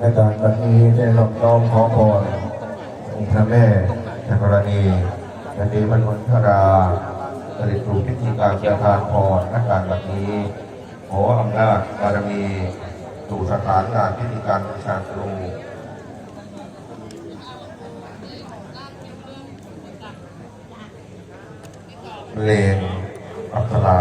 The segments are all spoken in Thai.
ในการบันี้ได้น้อมน้อมขอพรองพระแม่ธรณีวันนี้วันวันทราสริถูกพิธีการประทานพรนักการบันี้ขออำนาจบารมีสู่สถานการพิธีการประชาครูเลนอัตลา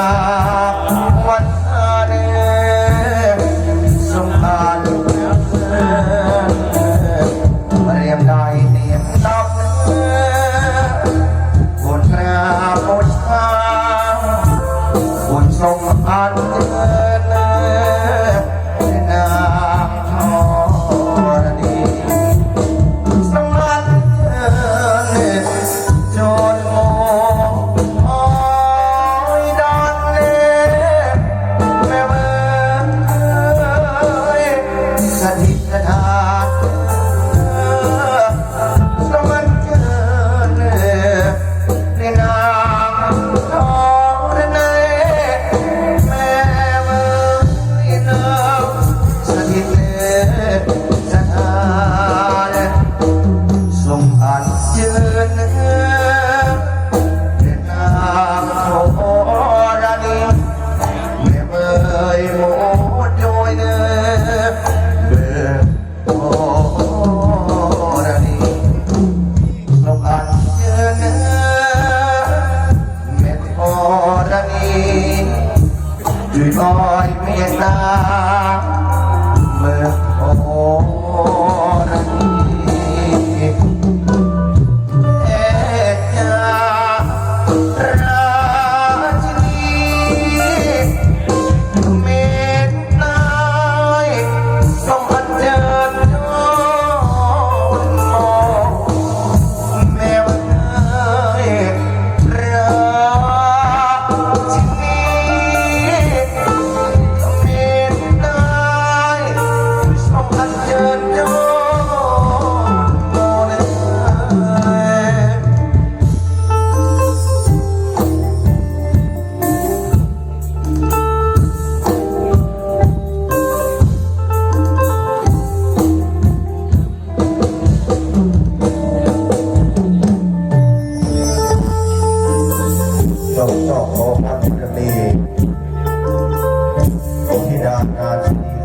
나. Bye. God, God's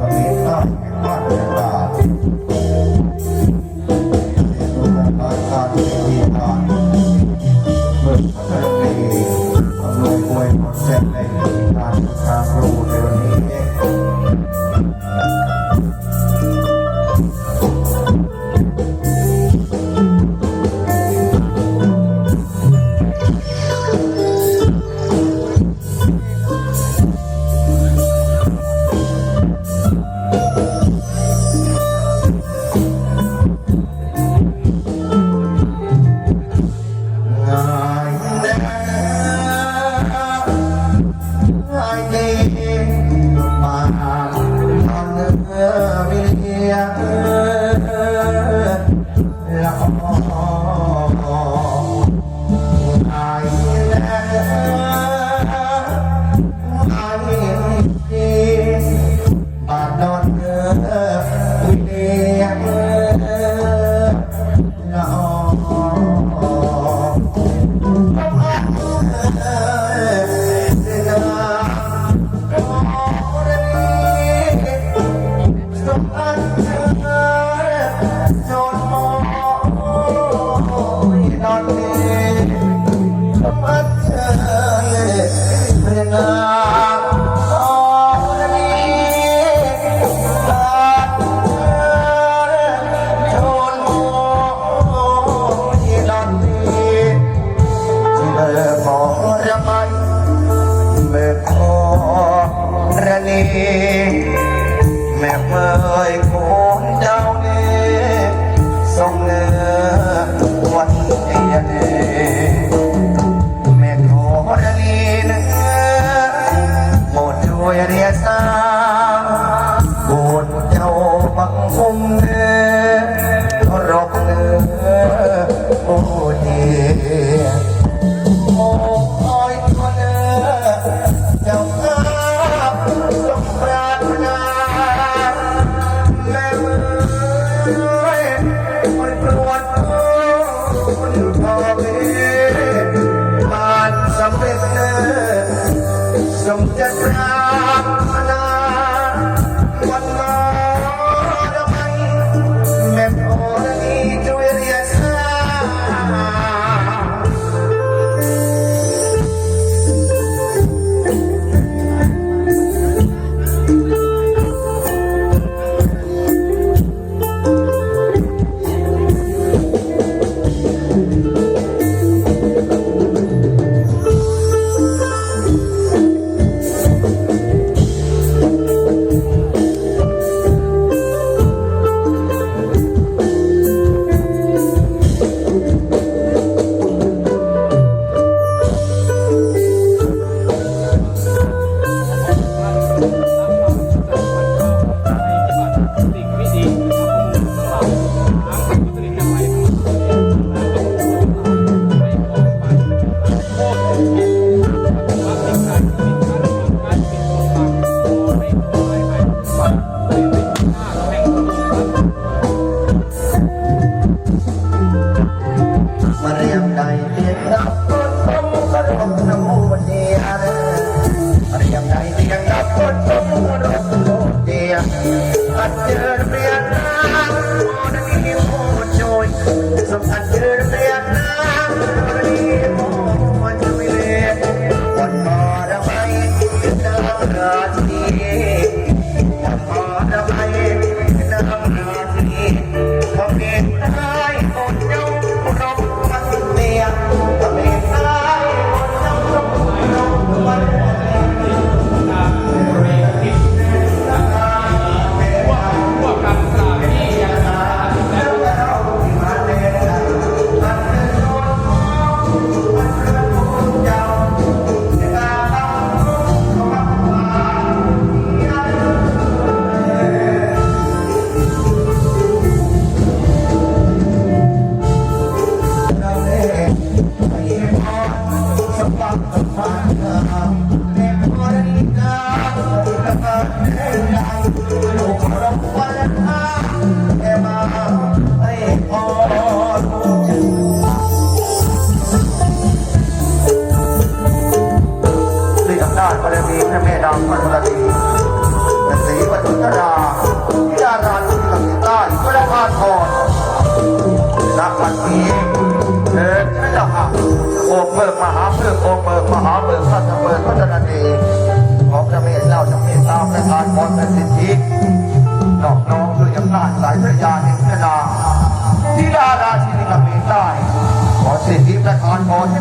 that ิกมหาเพิกองเบิกมหาเบิกสัตว์เบิกพระธฒนาดีของจะมีเล่าจะมีตาประทานพรเป็นสิทธิดอกน้องด้วยอำนาจสายพระยาแห่งพระนามที่ดาราชินีกาเมตได้ขอสิทธิประทานพรให้